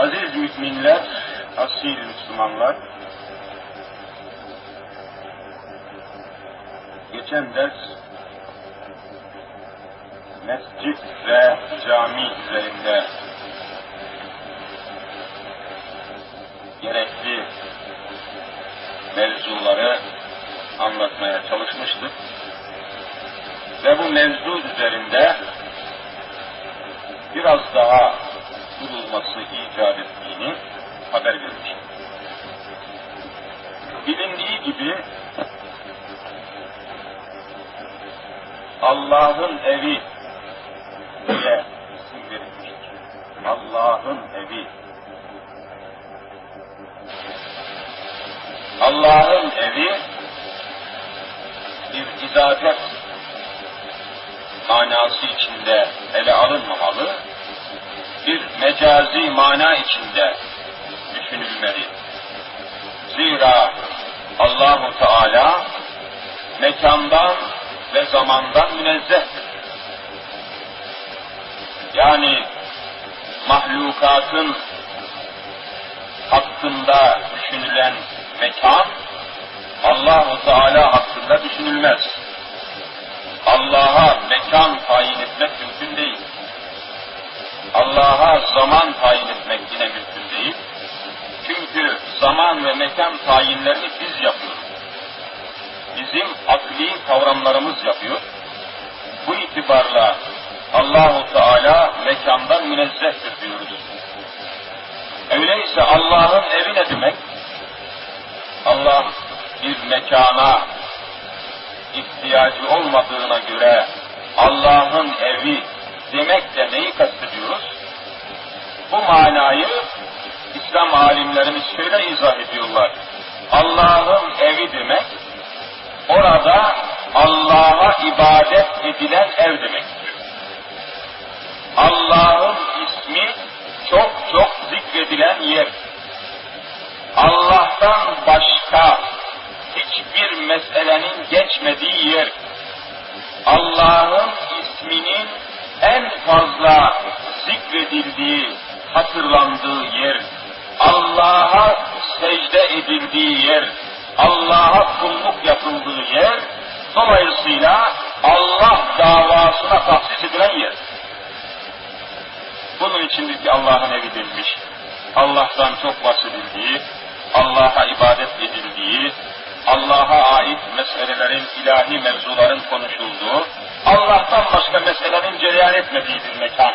Aziz müminler, asil Müslümanlar, geçen ders mescit ve cami üzerinde gerekli mevzuları anlatmaya çalışmıştık. Ve bu mevzu üzerinde biraz daha durulması icap ettiğini haber vermiştim. Bilindiği gibi Allah'ın evi diye isim verilmiştir. Allah'ın evi. Allah'ın evi mana içinde düşünülmeli. Zira Allahu Teala mekandan ve zamandan münezzehtir. Yani mahlukatın hakkında düşünülen mekan Allahu Teala hakkında düşünülmez. Allah'a mekan tayin etmek mümkün değil. Allah'a zaman tayin zaman ve mekan tayinlerini biz yapıyoruz. Bizim akli kavramlarımız yapıyor. Bu itibarla Allahu Teala mekandan münezzehtir diyoruz. Öyleyse Allah'ın evi ne demek? Allah bir mekana ihtiyacı olmadığına göre Allah'ın alimlerimiz şöyle izah ediyorlar. Allah'ın evi demek, orada Allah'a ibadet edilen ev demektir. Allah'ın ismi çok çok zikredilen yer. Allah'tan başka hiçbir meselenin geçmediği yer. Allah'ın isminin en fazla zikredildiği, hatırlandığı yer. Secde edildiği yer. Allah'a kulluk yapıldığı yer. Dolayısıyla Allah davasına tahsis edilen yer. Bunun içindir ki Allah'ın evi denilmiş. Allah'tan çok bahsedildiği, Allah'a ibadet edildiği, Allah'a ait meselelerin, ilahi mevzuların konuşulduğu, Allah'tan başka meselelerin cereyan etmediği bir mekan.